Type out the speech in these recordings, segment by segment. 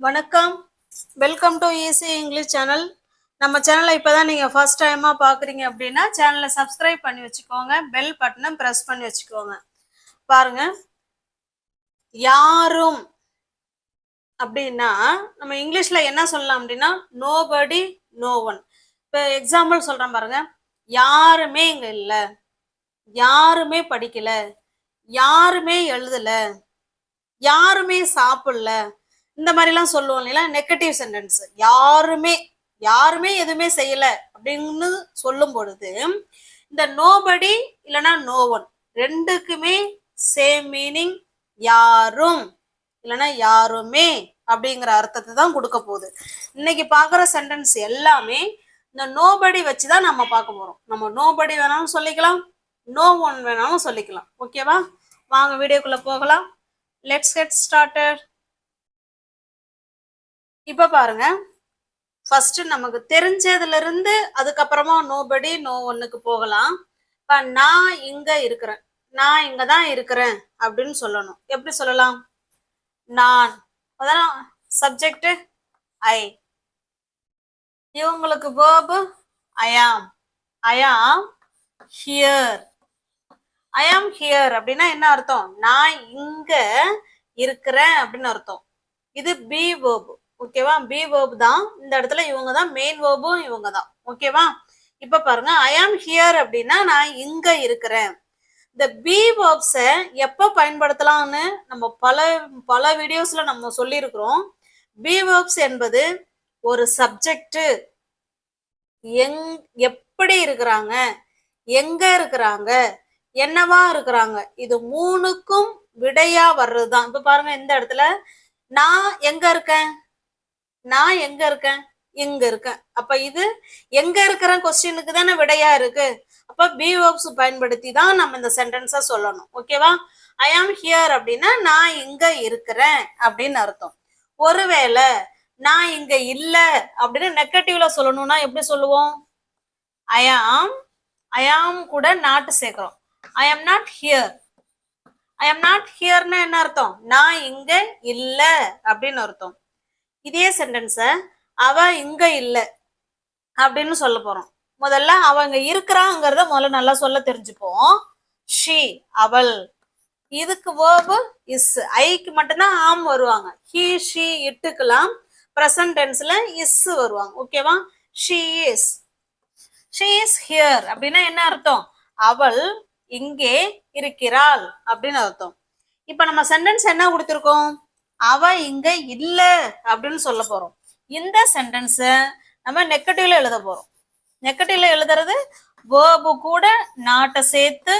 வணக்கம். Welcome to easy English channel நம்ம சேனலை இப்போ தான் நீங்கள் ஃபர்ஸ்ட் டைமாக பார்க்குறீங்க அப்படின்னா சேனலை சப்ஸ்கிரைப் பண்ணி வச்சுக்கோங்க. பெல் பட்டனை ப்ரெஸ் பண்ணி வச்சுக்கோங்க. பாருங்க. யாரும் அப்படின்னா நம்ம இங்கிலீஷில் என்ன சொல்லலாம் அப்படின்னா நோபடி நோ ஒன் இப்போ எக்ஸாம்பிள் சொல்கிறேன் பாருங்க. யாருமே இங்கே இல்லை. யாருமே படிக்கல. யாருமே எழுதலை. யாருமே சாப்பிடல. இந்த மாதிரிலாம் சொல்லுவோம் இல்லைங்களா? நெகட்டிவ் சென்டென்ஸ் யாருமே யாருமே எதுவுமே செய்யல அப்படின்னு சொல்லும் பொழுது இந்த நோபடி இல்லைன்னா நோ ஒன் ரெண்டுக்குமே சேம் மீனிங் யாரும் இல்லைன்னா யாருமே அப்படிங்கிற அர்த்தத்தை தான் கொடுக்க போகுது. இன்னைக்கு பார்க்குற சென்டென்ஸ் எல்லாமே இந்த நோபடி வச்சு தான் நம்ம பார்க்க போகிறோம் நம்ம நோபடி வேணாலும் சொல்லிக்கலாம் நோ ஒன் வேணாலும் சொல்லிக்கலாம். ஓகேவா வாங்க வீடியோக்குள்ளே போகலாம். லெட்ஸ் கெட் ஸ்டார்டட் இப்போ பாருங்க. ஃபர்ஸ்ட் நமக்கு தெரிஞ்சதுல இருந்து அதுக்கப்புறமா நோபடி நோ ஒன்றுக்கு போகலாம். இப்போ நான் இங்கே இருக்கிறேன். நான் இங்கே தான் இருக்கிறேன் அப்படின்னு சொல்லணும். எப்படி சொல்லலாம்? நான். அதான் சப்ஜெக்ட் ஐ இவங்களுக்கு verb I'm I'm here I here அப்படின்னா என்ன அர்த்தம்? நான் இங்க இருக்கிறேன் அப்படின்னு அர்த்தம். இது பி வேர்பு ஓகேவா? பி வேர்ப் தான். இந்த இடத்துல இவங்க தான். மெயின் வேர்பும் இவங்க தான். ஓகேவா? இப்ப பாருங்க. ஐ ஆம் ஹியர் அப்படின்னா நான் இங்க இருக்கிறேன். இந்த பி வேர்ப்ஸை எப்போ பயன்படுத்தலாம்னு நம்ம பல பல வீடியோஸ்ல நம்ம சொல்லியிருக்கிறோம். பி வேர்ப்ஸ் என்பது ஒரு சப்ஜெக்ட் எங் எப்படி இருக்கிறாங்க? எங்க இருக்கிறாங்க? என்னவா இருக்கிறாங்க? இது மூணுக்கும் விடையா வர்றதுதான். இப்ப பாருங்க இந்த இடத்துல நான் எங்க இருக்கேன்? நான் எங்க இருக்கேன்? இங்க இருக்கேன். அப்ப இது எங்க இருக்கிற கொஸ்டினுக்கு தானே விடையா இருக்கு. அப்ப பி வேர்ப்ஸ் பயன்படுத்தி தான் நம்ம இந்த சென்டென்ஸை சொல்லணும். ஓகேவா ஐ ஆம் ஹியர் அப்படின்னா நான் இங்க இருக்கிறேன் அப்படின்னு அர்த்தம். ஒருவேளை நான் இங்க இல்ல அப்படின்னு நெகட்டிவ்ல சொல்லணும்னா எப்படி சொல்லுவோம்? ஐ ஆம் ஐ ஆம் கூட நாட்டு சேர்க்கிறோம். ஐ am not here I am not ஹியர்னா என்ன அர்த்தம்? நான் இங்க இல்ல அப்படின்னு அர்த்தம். இதே சென்டென்ஸ அவ இங்க இல்லை அப்படின்னு சொல்ல போறோம். முதல்ல அவங்க இருக்கிறாங்கிறத முதல்ல நல்லா சொல்ல தெரிஞ்சுப்போம். ஷி அவள். இதுக்கு வேர்பு இஸ் ஐக்கு மட்டும்தான் ஆம் வருவாங்க. ஹி ஷி இட்டுக்கெல்லாம் ப்ரெசன்ட் டென்ஸ்ல இஸ் வருவாங்க. ஓகேவா she is she is here அப்படின்னா என்ன அர்த்தம்? அவள் இங்கே இருக்கிறாள் அப்படின்னு அர்த்தம். இப்ப நம்ம சென்டென்ஸ் என்ன கொடுத்திருக்கோம்? அவ இங்க இல்ல அப்படின்னு சொல்ல போறோம். இந்த சென்டென்ஸ நம்ம நெக்கட்டிவ்ல எழுத போறோம். நெக்கட்டிவ்ல எழுதுறது வேர்பு கூட நாட்டை சேர்த்து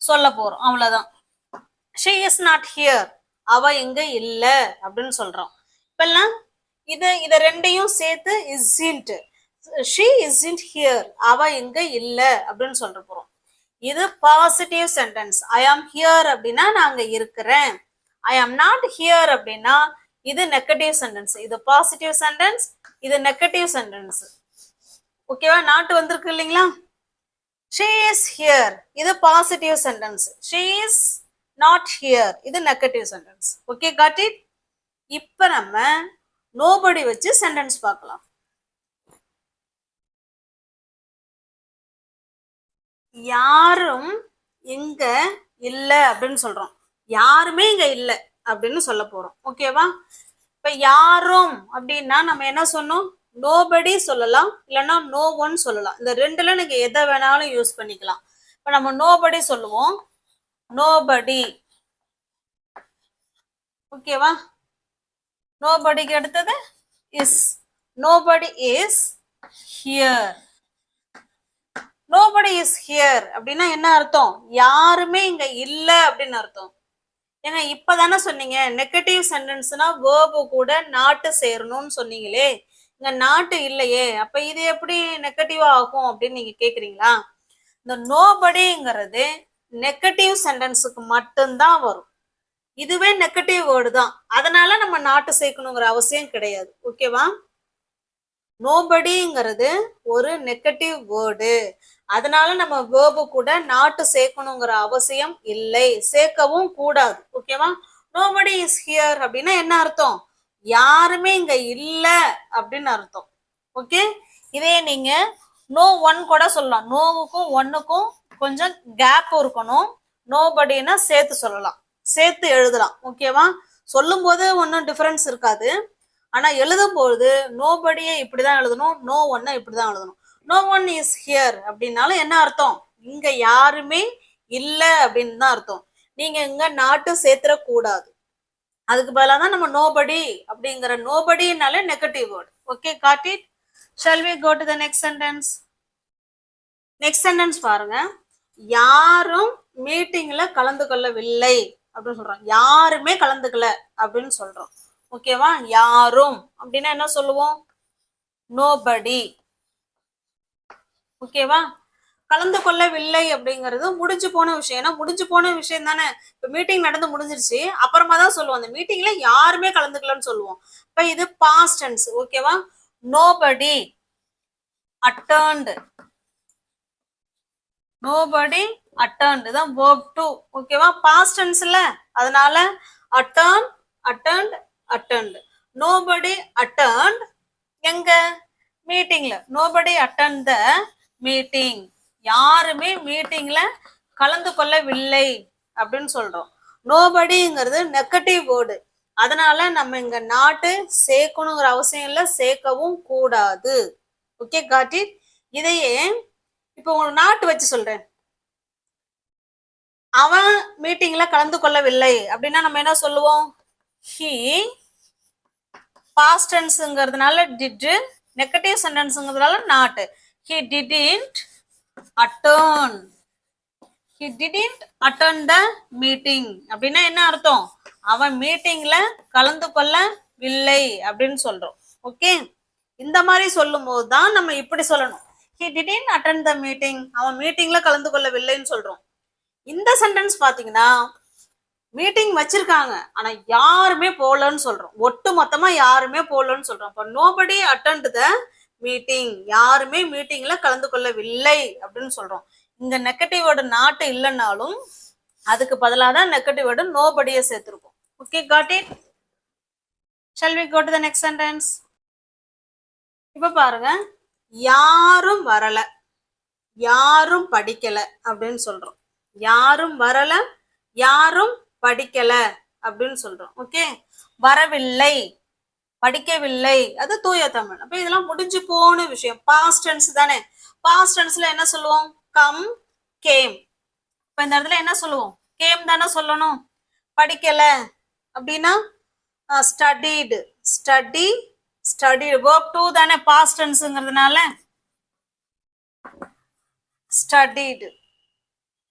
சொல்ல போறோம். அவ்வளவுதான். ஷி இஸ் நாட் ஹியர் அவ இங்க இல்ல அப்படின்னு சொல்றோம். இப்பெல்லாம் இது இத ரெண்டையும் சேர்த்து இஸ்இன்ட் ஷி இஸ்இன்ட் ஹியர் அவ இங்க இல்ல அப்படின்னு சொல்ற போறோம். இது பாசிட்டிவ் சென்டென்ஸ் ஐ ஆம் ஹியர் அப்படின்னா நாங்க இருக்கிறேன். ஐ ஆம் நாட் ஹியர் அப்படின்னா இது நெகட்டிவ் சென்டென்ஸ் இது பாசிட்டிவ் சென்டென்ஸ் இது நெகட்டிவ் சென்டென்ஸ் ஓகேவா நாட்டு வந்திருக்கு இல்லைங்களா? ஷீ இஸ் ஹியர் இது positive sentence she is not here இது negative sentence okay got it இப்ப நம்ம நோபடி வச்சு சென்டென்ஸ் பார்க்கலாம். யாரும் எங்க இல்லை அப்படின்னு சொல்றோம். யாருமே இங்க இல்லை அப்படின்னு சொல்ல போறோம். ஓகேவா இப்ப யாரும் அப்படின்னா நம்ம என்ன சொன்னோம்? நோபடி சொல்லலாம். இல்லைன்னா நோ ஒன் சொல்லலாம். இந்த ரெண்டுல நீங்க எதை வேணாலும் யூஸ் பண்ணிக்கலாம். இப்ப நம்ம நோபடி சொல்லுவோம். நோபடி ஓகேவா நோபடிக்கு அடுத்தது is nobody is here nobody is here அப்படின்னா என்ன அர்த்தம்? யாருமே இங்க இல்லை அப்படின்னு அர்த்தம். ஏங்க இப்பதானே சொன்னீங்க நெகட்டிவ் சென்டென்ஸ்னா வேர்பு கூட நாட்டு சேரணும்னு சொன்னீங்களே. இங்க நாட்டு இல்லையே அப்ப இது எப்படி நெகட்டிவா ஆகும் அப்படின்னு நீங்க கேக்குறீங்களா? இந்த நோபடிங்கிறது நெகட்டிவ் சென்டென்ஸுக்கு மட்டும்தான் வரும். இதுவே நெகட்டிவ் வேர்டு தான். அதனால நம்ம நாட்டு சேர்க்கணுங்கிற அவசியம் கிடையாது. ஓகேவா நோபடிங்கிறது ஒரு நெகட்டிவ் வேர்டு அதனால நம்ம வேர்பு கூட நாட்டு சேர்க்கணுங்கிற அவசியம் இல்லை. சேர்க்கவும் கூடாது. ஓகேவா? நோபடி இஸ் ஹியர் அப்படின்னா என்ன அர்த்தம்? யாருமே இங்க இல்ல அப்படின்னு அர்த்தம். ஓகே இதே நீங்க நோ ஒன் கூட சொல்லலாம். நோவுக்கும் ஒன்னுக்கும் கொஞ்சம் கேப் இருக்கணும். நோபடின்னா சேர்த்து சொல்லலாம். சேர்த்து எழுதலாம். ஓகேவா? சொல்லும் போது ஒன்றும் டிஃபரன்ஸ் இருக்காது. ஆனா எழுதும் போது நோபடியை இப்படிதான் எழுதணும். நோ ஒன்னை இப்படிதான் எழுதணும். நோ ஒன் இஸ் ஹியர் அப்படின்னாலும் என்ன அர்த்தம்? இங்க யாருமே இல்லை அப்படின்னு தான் அர்த்தம். நீங்க இங்க நாட்டு சேர்த்துற கூடாது அதுக்கு பதிலாக தான் நம்ம நோபடி அப்படிங்கிற நோபடினாலே negative word okay got it shall we go to the next sentence next sentence பாருங்க. யாரும் மீட்டிங்ல கலந்து கொள்ளவில்லை அப்படின்னு சொல்றோம் யாருமே கலந்துக்கல அப்படின்னு சொல்றோம். ஓகேவா யாரும். அப்படின்னா என்ன சொல்லுவோம்? நோபடி ஓகேவா கலந்து கொள்ளவில்லை அப்படிங்கிறது முடிஞ்சு போன விஷயம். ஏன்னா முடிஞ்சு போன விஷயம் தானே. இப்போ மீட்டிங் நடந்து முடிஞ்சிருச்சு. அப்புறமா தான் சொல்லுவோம். அந்த மீட்டிங்ல யாருமே கலந்துக்கலன்னு சொல்லுவோம். இப்போ இது பாஸ்ட் டென்ஸ் ஓகேவா நோபடி அட்டர்ன்டு நோபடி அட்டர்ன்டு தான் வேர்ப் டு ஓகேவா பாஸ்ட் டென்ஸ்ல அதனால அட்டர்ன் அட்டர்ன்ட் அட்டர்ன்டு நோபடி அட்டர்ன்ட் எங்க? மீட்டிங்ல நோபடி அட்டன் த மீட்டிங் யாருமே மீட்டிங்ல கலந்து கொள்ளவில்லை அப்படின்னு சொல்றோம். நோபடிங்கிறது நெகட்டிவ் வேர்டு அதனால நம்ம இங்க நாட்டு சேர்க்கணுங்கிற அவசியம் இல்லை சேர்க்கவும் கூடாது. ஓகே காட்டி இதையே இப்போ உங்களுக்கு நாட்டு வச்சு சொல்றேன். அவன் மீட்டிங்ல கலந்து கொள்ளவில்லை அப்படின்னா நம்ம என்ன சொல்லுவோம்? ஹி பாஸ்டன்ஸுங்கிறதுனால did did negative சென்டென்ஸுங்கிறதுனால not he didn't attend. He didn't attend the meeting அப்படின்னா என்ன அர்த்தம்? அவன் மீட்டிங்ல கலந்து கொள்ளவில்லை அப்படின்னு சொல்றோம். ஓகே இந்த மாதிரி சொல்லும் போது தான் நம்ம இப்படி சொல்லணும். He didn't attend the meeting அவன் மீட்டிங்ல கலந்து கொள்ளவில்லைன்னு சொல்றோம். இந்த சென்டென்ஸ் பாத்தீங்கன்னா மீட்டிங் வச்சிருக்காங்க. ஆனா யாருமே போகலன்னு சொல்றோம். ஒட்டு மொத்தமா யாருமே போகலன்னு சொல்றோம். அப்போ நோபடி அட்டன்ட் த மீட்டிங் யாருமே மீட்டிங்ல கலந்து கொள்ளவில்லை அப்படின்னு சொல்றோம். இங்க நெகட்டிவோட நாட்டு இல்லைன்னாலும் அதுக்கு பதிலாக தான் நெகட்டிவோட நோபடியை சேர்த்துருக்கோம் okay got it shall we go to the next sentence இப்ப பாருங்க. யாரும் வரல. யாரும் படிக்கல அப்படின்னு சொல்றோம். யாரும் வரல யாரும் படிக்கல அப்படின்னு சொல்றோம். ஓகே வரவில்லை. படிக்கவில்லை. அது தூய தமிழ். அப்ப இதெல்லாம் முடிஞ்சு போன விஷயம். பாஸ்ட் டென்ஸ் தானே. பாஸ்ட் டென்ஸ்ல என்ன சொல்லுவோம்? கம் கேம் இப்ப இந்த இடத்துல என்ன சொல்லுவோம்? கேம் தானே சொல்லணும். படிக்கல. அப்படின்னா studied study study verb two தானே பாஸ்ட் டென்ஸ்ங்கிறதுனால ஸ்டடிடு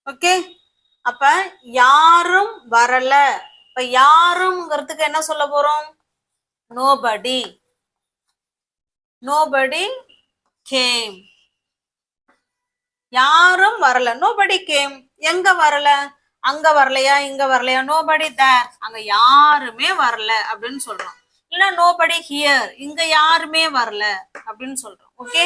ஓகே அப்ப யாரும் வரல. இப்ப யாரும்ங்கிறதுக்கு என்ன சொல்ல போறோம்? நோபடி நோபடி கேம் யாரும் வரல. நோபடி கேம் எங்க வரல? அங்க வரலையா? இங்க வரலையா? நோபடி தேர் அங்க யாருமே வரல அப்படின்னு சொல்றோம். இல்ல நோபடி ஹியர் இங்க யாருமே வரல அப்படின்னு சொல்றோம். ஓகே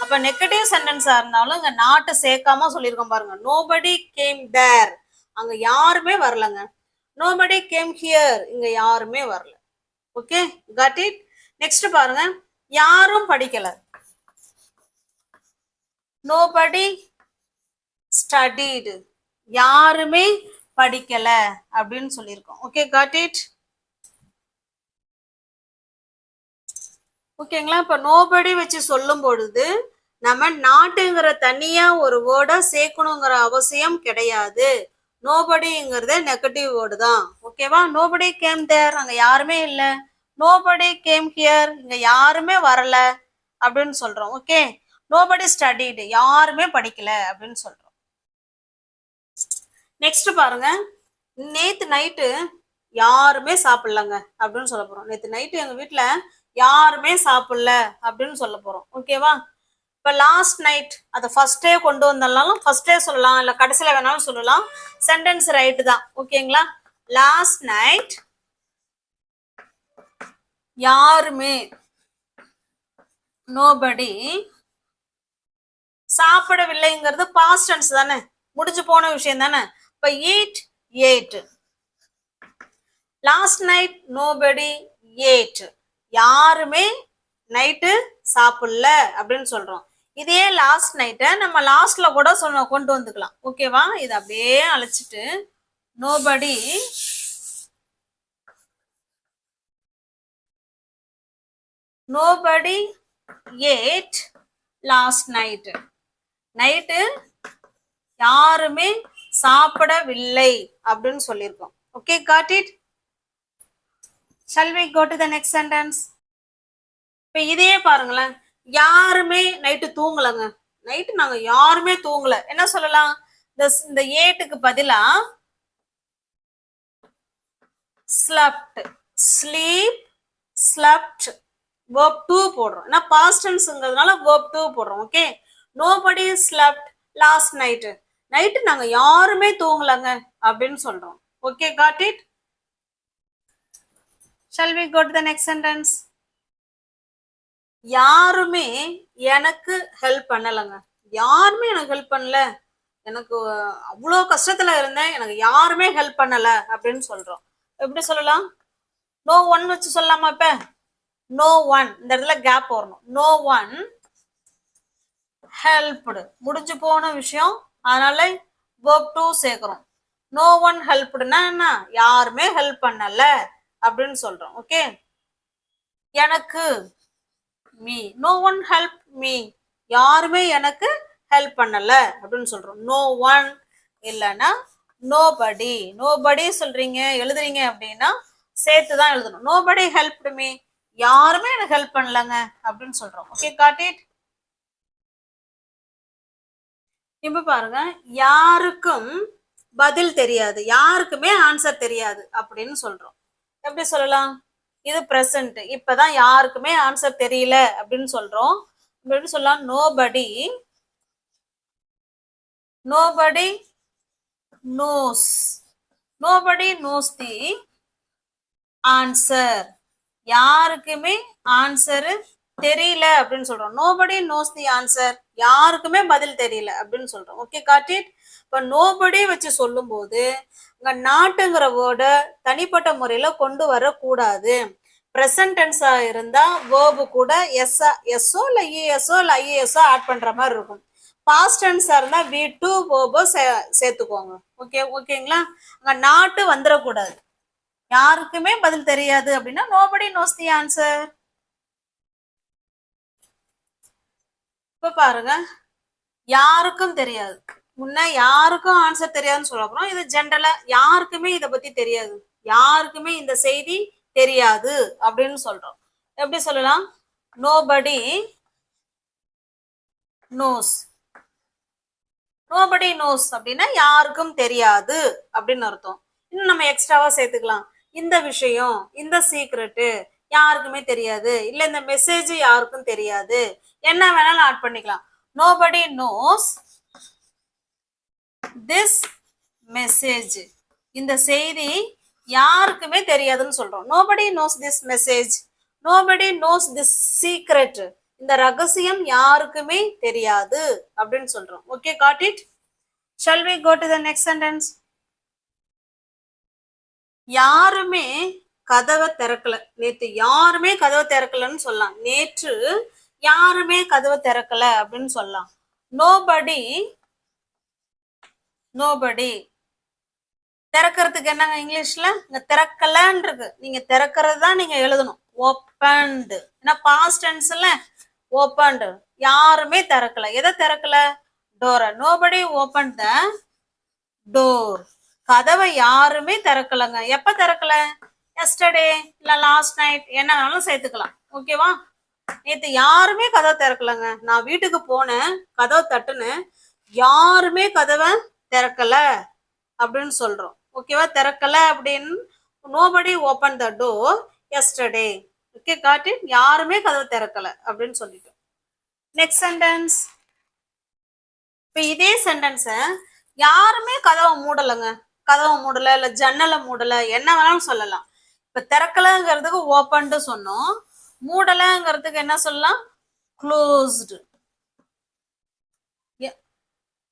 அப்ப நெகட்டிவ் சென்டென்ஸா இருந்தாலும் இங்க நாட்டை சேர்க்காம சொல்லியிருக்கோம் பாருங்க. நோபடி கேம் தேர் அங்க யாருமே வரலங்க. நோபடி கேம் ஹியர் இங்க யாருமே வரல. ஓகே கட் இட் நெக்ஸ்ட் பாருங்க. யாரும் படிக்கல. நோபடி ஸ்டடிடு யாருமே படிக்கல அப்படின்னு சொல்லியிருக்கோம். ஓகே கட் இட் ஓகேங்களா இப்ப நோபடி வச்சு சொல்லும் பொழுது நம்ம நாட்டுங்கிற தனியா ஒரு வேர்டை சேர்க்கணுங்கிற அவசியம் கிடையாது. நோபடிங்கிறதே நெகட்டிவ் வேர்டு தான். ஓகேவா நோபடி கேம் தேர் அங்கே யாருமே இல்லை. நோபடி கேம் ஹியர் இங்கே யாருமே வரல. அப்படின்னு சொல்கிறோம் ஓகே நோபடி ஸ்டடிடு யாருமே படிக்கல அப்படின்னு சொல்கிறோம் நெக்ஸ்ட் பாருங்க. நேத்து நைட்டு யாருமே சாப்பிடலங்க அப்படின்னு சொல்ல போறோம். நேத்து நைட்டு எங்க வீட்டில் யாருமே சாப்பிடல அப்படின்னு சொல்ல போறோம். ஓகேவா இப்போ லாஸ்ட் நைட் அதை ஃபர்ஸ்டே கொண்டு வந்தாலும் ஃபர்ஸ்டே சொல்லலாம் இல்லை கடைசியில் வேணாலும் சொல்லலாம். சென்டென்ஸ் ரைட்டு தான். ஓகேங்களா லாஸ்ட் நைட் யாருமே நோபடி சாப்பிடவில்லைங்கிறது பாஸ்ட் டென்ஸ் தானே. முடிஞ்சு போன விஷயம் தானே. இப்ப eat ate last night nobody ate யாருமே நைட்டு சாப்பிடல அப்படின்னு சொல்றோம். இதே லாஸ்ட் நைட்டை நம்ம லாஸ்ட்ல கூட சொன்ன கொண்டு வந்துக்கலாம். ஓகேவா இதை அப்படியே அழைச்சிட்டு nobody nobody ate last night night யாருமே சாப்பிடவில்லை அப்படின்னு சொல்லியிருக்கோம். Okay got it shall we go to the next sentence இப்போ இதையே பாருங்களேன். யாருமே நைட்டு தூங்கலங்க. நைட்டு நாங்க யாருமே தூங்கல. என்ன சொல்லலாம்? இந்த இந்த ஏட்டுக்கு பதிலா slept sleep slept verb two போடுறோம். ஏன்னா பாஸ்டன்ஸுங்கிறதுனால வேர்ப் டூ போடுறோம். Okay nobody slept last night night நாங்க யாருமே தூங்கலங்க அப்படின்னு சொல்றோம். Okay got it shall we go to the next sentence யாருமே எனக்கு ஹெல்ப் பண்ணலைங்க. யாருமே எனக்கு ஹெல்ப் பண்ணல. எனக்கு அவ்வளோ கஷ்டத்துல இருந்தேன். எனக்கு யாருமே ஹெல்ப் பண்ணல அப்படின்னு சொல்றோம். எப்படி சொல்லலாம்? நோ ஒன் வச்சு சொல்லலாமா இப்ப? நோ ஒன் இந்த இடத்துல கேப் வரணும் நோ ஒன் ஹெல்ப்டு முடிஞ்சு போன விஷயம். அதனால ஒர்க் டூ சேர்க்கிறோம். நோ ஒன் ஹெல்ப்டுனா என்ன? யாருமே ஹெல்ப் பண்ணல அப்படின்னு சொல்றோம். ஓகே எனக்கு me no one help me யாருமே எனக்கு ஹெல்ப் பண்ணல அப்படின்னு சொல்றோம். நோ ஒன் இல்லைன்னா நோபடி நோபடி சொல்றீங்க எழுதுறீங்க அப்படின்னா சேர்த்து தான் எழுதணும். நோபடி ஹெல்ப் மீ யாருமே எனக்கு ஹெல்ப் பண்ணலங்க அப்படின்னு சொல்றோம். ஓகே காட் இட் இப்ப பாருங்க. யாருக்கும் பதில் தெரியாது. யாருக்குமே ஆன்சர் தெரியாது அப்படின்னு சொல்றோம். எப்படி சொல்லலாம்? இது ப்ரெசன்ட் இப்பதான் யாருக்குமே ஆன்சர் தெரியல அப்படின்னு சொல்றோம். அப்படின்னு சொல்லலாம் nobody nobody knows nobody knows the answer யாருக்குமே ஆன்சர் தெரியல அப்படின்னு சொல்றோம். நோபடி நோஸ் தி ஆன்சர் யாருக்குமே பதில் தெரியல அப்படின்னு சொல்றோம். ஓகே காட்டிட் இப்போ நோபடி வச்சு சொல்லும்போது இங்க நாட்டுங்கிற வேர்டை தனிப்பட்ட முறையில கொண்டு வரக்கூடாது. ப்ரெசன்ட் இருந்தா வேர்பு கூட எஸ் எஸ்ஓ இல்ல இஎஸ்ஓ இல்ல ஐஏஎஸ்ஓ ஆட் பண்ற மாதிரி இருக்கும். பாஸ்ட் டென்ஸா இருந்தா வி டூ வேர்போ சேர்த்துக்கோங்க. ஓகே ஓகேங்களா அங்க நாட்டு வந்துடக்கூடாது யாருக்குமே பதில் தெரியாது அப்படின்னா நோபடி நோஸ் தி ஆன்சர் இப்ப பாருங்க. யாருக்கும் தெரியாது. முன்ன யாருக்கும் ஆன்சர் தெரியாதுன்னு சொல்ல போறோம். இது ஜென்ரலா யாருக்குமே இத பத்தி தெரியாது. யாருக்குமே இந்த செய்தி தெரியாது அப்படின்னு சொல்றோம். எப்படி சொல்லலாம்? நோபடி நோஸ் நோபடி நோஸ் அப்படின்னா யாருக்கும் தெரியாது அப்படின்னு அர்த்தம். இன்னும் நம்ம எக்ஸ்ட்ராவா சேர்த்துக்கலாம். இந்த விஷயம் இந்த சீக்ரெட்டு யாருக்குமே தெரியாது. இல்ல இந்த மெசேஜ் யாருக்கும் தெரியாது. என்ன வேணாலும் ஆட் பண்ணிக்கலாம். நோபடி நோஸ் திஸ் மெசேஜ் இந்த செய்தி யாருக்குமே தெரியாதுன்னு சொல்றோம். Nobody knows this message nobody knows this secret இந்த ரகசியம் யாருக்குமே தெரியாது அப்படின்னு சொல்றோம். Okay got it shall we go to the next sentence யாருமே கதவை திறக்கல. நேற்று யாருமே கதவை திறக்கலன்னு சொல்லலாம். நேற்று யாருமே கதவை திறக்கல அப்படின்னு சொல்லலாம். நோபடி நோபடி திறக்கிறதுக்கு என்னங்க இங்கிலீஷ்ல? இங்க திறக்கலன்னு இருக்கு நீங்க திறக்கிறது தான் நீங்க எழுதணும். ஓப்பன்டு ஏன்னா பாஸ்ட் டென்ஸ்ல ஓப்பன்டு யாருமே திறக்கல. எதை திறக்கல? டோரை நோபடி ஓப்பன் த டோர் கதவை யாருமே திறக்கலங்க. எப்ப திறக்கல? எஸ்டர்டே இல்ல லாஸ்ட் நைட் என்ன வேணாலும் சேர்த்துக்கலாம் ஓகேவா நேத்து யாருமே கதவை திறக்கலங்க. நான் வீட்டுக்கு போனேன் கதவை தட்டுனேன் யாருமே கதவை திறக்கல அப்படின்னு சொல்றோம். ஓகேவா திறக்கல அப்படின்னு nobody open the door yesterday okay got யாருமே கதவை திறக்கல அப்படின்னு சொல்லிட்டோம். நெக்ஸ்ட் சென்டென்ஸ் இப்போ இதே சென்டென்ஸ யாருமே கதவை மூடலைங்க. கதவை மூடல இல்ல ஜன்னலை மூடல என்ன வேணாலும் சொல்லலாம். இப்ப திறக்கலங்கிறதுக்கு ஓப்பன்ட்டு சொன்னோம். மூடலங்கிறதுக்கு என்ன சொல்லலாம்? Closed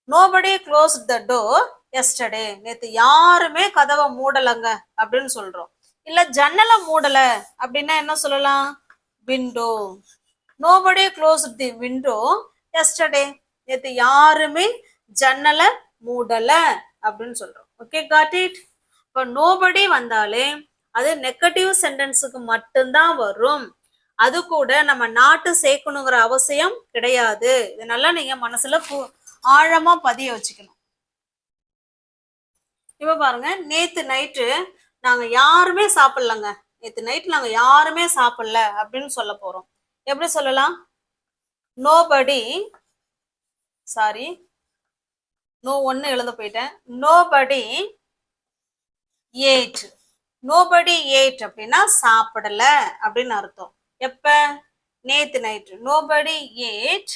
nobody close the door yesterday நேத்து யாருமே கதவை மூடலைங்க அப்படின்னு சொல்றோம். இல்ல ஜன்னலை மூடல அப்படின்னா என்ன சொல்லலாம்? Window nobody close the window yesterday நேத்து யாருமே ஜன்னலை மூடல அப்படின்னு சொல்றோம். ஓகே காட் இட் இப்போ நோபடி வந்தாலே அது நெகட்டிவ் சென்டென்ஸுக்கு மட்டும்தான் வரும். அது கூட நம்ம நாட்டு சேர்க்கணுங்கிற அவசியம் கிடையாது. இதனால நீங்க மனசுல ஆழமா பதிய வச்சுக்கணும். இப்ப பாருங்க நேத்து நைட்டு நாங்க யாருமே சாப்பிடலங்க. நேத்து நைட் நாங்க யாருமே சாப்பிடல அப்படின்னு சொல்ல போறோம். எப்படி சொல்லலாம்? நோபடி சாரி நோ ஒன்னு எழுத போயிட்டேன். நோபடி ஏட் நோபடி ஏட் அப்படின்னா சாப்பிடல அப்படின்னு அர்த்தம். எப்ப? நேத்து நைட்டு நோபடி ஏட்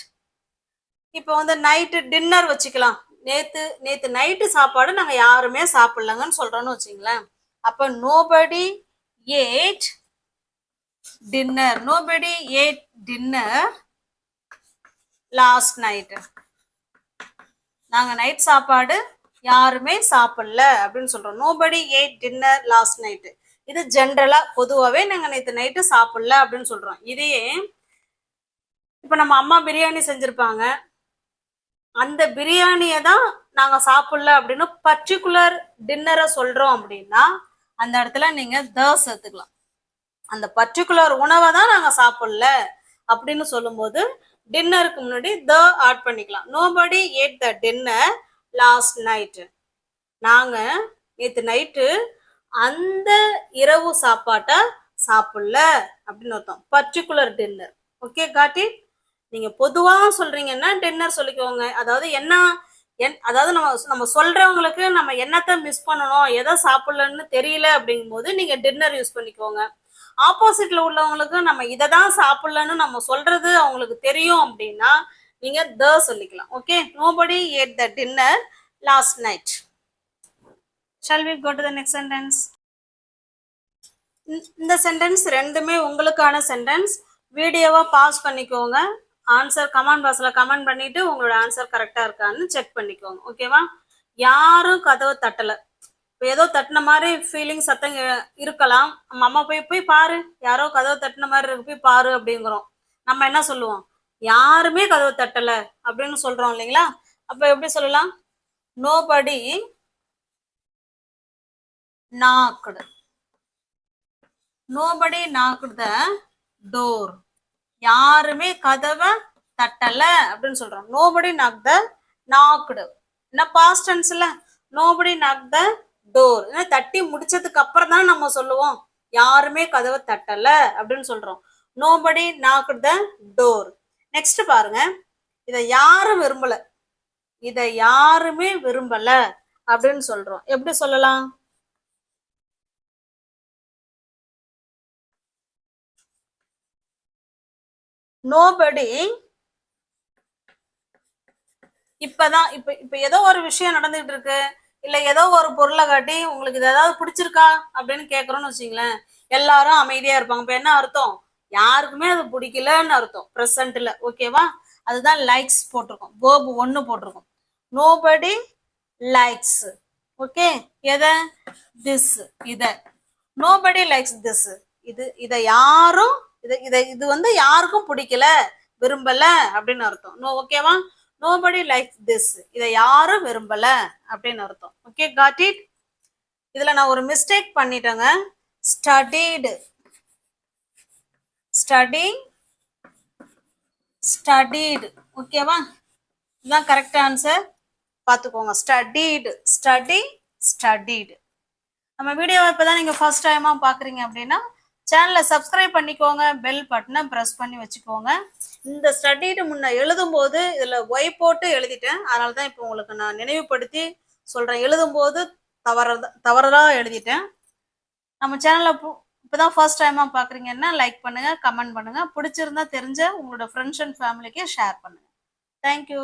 இப்போ வந்து நைட்டு டின்னர் வச்சுக்கலாம். நேத்து நேத்து நைட்டு சாப்பாடு நாங்க யாருமே சாப்பிடலங்கன்னு சொல்றோம்னு வச்சுங்களேன். அப்ப nobody ate dinner nobody ate dinner last night நாங்க நைட் சாப்பாடு யாருமே சாப்பிடல அப்படின்னு சொல்றோம். Nobody ate dinner last night இது ஜென்ரலா பொதுவாகவே நாங்கள் நேற்று நைட்டு சாப்பிடல அப்படின்னு சொல்றோம். இதையே இப்போ நம்ம அம்மா பிரியாணி செஞ்சுருப்பாங்க. அந்த பிரியாணியை தான் நாங்கள் சாப்பிடல அப்படின்னு பர்டிகுலர் டின்னரை சொல்றோம் அப்படின்னா அந்த இடத்துல நீங்கள் த சேர்த்துக்கலாம். அந்த பர்டிகுலர் உணவை தான் நாங்கள் சாப்பிடல அப்படின்னு சொல்லும்போது டின்னருக்கு முன்னாடி த ஆட் பண்ணிக்கலாம். Nobody ate the dinner last night நாங்கள் நேற்று நைட்டு அந்த இரவு சாப்பாட்டை சாப்பிடல அப்படின்னு அர்த்தம் பர்டிகுலர் டின்னர் ஓகே காட்டி? நீங்க பொதுவாக சொல்றீங்கன்னா டின்னர் சொல்லிக்கோங்க. அதாவது என்ன என் அதாவது நம்ம நம்ம சொல்றவங்களுக்கு நம்ம என்னத்தை மிஸ் பண்ணணும் எதை சாப்பிடலன்னு தெரியல அப்படிங்கும்போது நீங்க டின்னர் யூஸ் பண்ணிக்கோங்க. ஆப்போசிட்ல உள்ளவங்களுக்கு நம்ம இதை தான் சாப்பிடலன்னு நம்ம சொல்றது அவங்களுக்கு தெரியும் அப்படின்னா நீங்க த சொல்லிக்கலாம். Okay nobody ate the dinner last night shall we go to the next sentence இந்த சென்டென்ஸ் ரெண்டுமே உங்களுக்கான சென்டென்ஸ் வீடியோவை பாஸ் பண்ணிக்கோங்க. ஆன்சர் கமெண்ட் பாக்ஸில் கமெண்ட் பண்ணிட்டு உங்களோட ஆன்சர் கரெக்டாக இருக்கான்னு செக் பண்ணிக்கோங்க. ஓகேவா யாரும் கதவை தட்டலை. இப்போ ஏதோ தட்டின மாதிரி ஃபீலிங் சத்தம் இருக்கலாம். நம்ம அம்மா போய் போய் பாரு. யாரோ கதவை தட்டின மாதிரி இருக்கு. போய் பாரு அப்படிங்கிறோம். நம்ம என்ன சொல்லுவோம்? யாருமே கதவை தட்டலை அப்படின்னு சொல்கிறோம் இல்லைங்களா? அப்போ எப்படி சொல்லலாம்? Nobody knocked nobody knocked the door. யாருமே கதவை தட்டல அப்படின்னு சொல்றோம் நோபடி நாக் த நாக்குடு. என்ன பாஸ்ட் டென்ஸ்ல நோபடி நாக் த டோர். ஏன்னா தட்டி முடிச்சதுக்கு அப்புறம் தான் நம்ம சொல்லுவோம். யாருமே கதவை தட்டல அப்படின்னு சொல்றோம். Nobody knocked the door. Next பாருங்க. இதை யாரும் விரும்பல? இதை யாருமே விரும்பல அப்படின்னு சொல்றோம். எப்படி சொல்லலாம்? நோபடி இப்பதான் இப்ப இப்ப ஏதோ ஒரு விஷயம் நடந்துகிட்டு இருக்கு. இல்ல ஏதோ ஒரு பொருளை காட்டி உங்களுக்கு இது ஏதாவது பிடிச்சிருக்கா அப்படின்னு கேக்குறோம்னு வச்சுங்களேன் எல்லாரும் அமைதியா இருப்பாங்க. இப்ப என்ன அர்த்தம்? யாருக்குமே அது பிடிக்கலன்னு அர்த்தம். ப்ரெசன்ட்ல ஓகேவா அதுதான் லைக்ஸ் போட்டிருக்கோம். வேர்பு ஒன்னு போட்டிருக்கோம். நோபடி லைக்ஸ் ஓகே எதை? திஸ் இத. நோபடி லைக்ஸ் திஸ் இது இதை யாரும் இது இதை இது வந்து யாருக்கும் பிடிக்கல விரும்பல அப்படின்னு அர்த்தம். நோ ஓகேவா நோபடி லைக் திஸ் இதை யாரும் விரும்பல அப்படின்னு அர்த்தம். ஓகே காட் இட் இதுல நான் ஒரு மிஸ்டேக் பண்ணிட்டேங்க. ஸ்டடீடு ஸ்டடி ஸ்டடீடு ஓகேவா இதுதான் கரெக்ட் ஆன்சர் பார்த்துக்கோங்க. ஸ்டடீடு ஸ்டடி ஸ்டடீடு நம்ம வீடியோவை இப்போ தான் நீங்கள் ஃபர்ஸ்ட் டைமாக பார்க்குறீங்க அப்படின்னா சேனலை சப்ஸ்கிரைப் பண்ணிக்கோங்க பெல் பட்டனை ப்ரெஸ் பண்ணி வச்சுக்கோங்க. இந்த ஸ்டடிட்டு முன்ன எழுதும்போது இதில் ஒய் போட்டு எழுதிட்டேன். அதனால தான் இப்போ உங்களுக்கு நான் நினைவுபடுத்தி சொல்கிறேன் எழுதும்போது தவற தவறதாக எழுதிட்டேன். நம்ம சேனலை இப்போ தான் ஃபர்ஸ்ட் டைமாக பார்க்குறீங்கன்னா லைக் பண்ணுங்கள் கமெண்ட் பண்ணுங்கள் பிடிச்சிருந்தா தெரிஞ்ச உங்களோட ஃப்ரெண்ட்ஸ் அண்ட் ஃபேமிலிக்கு ஷேர் பண்ணுங்கள் தேங்க்யூ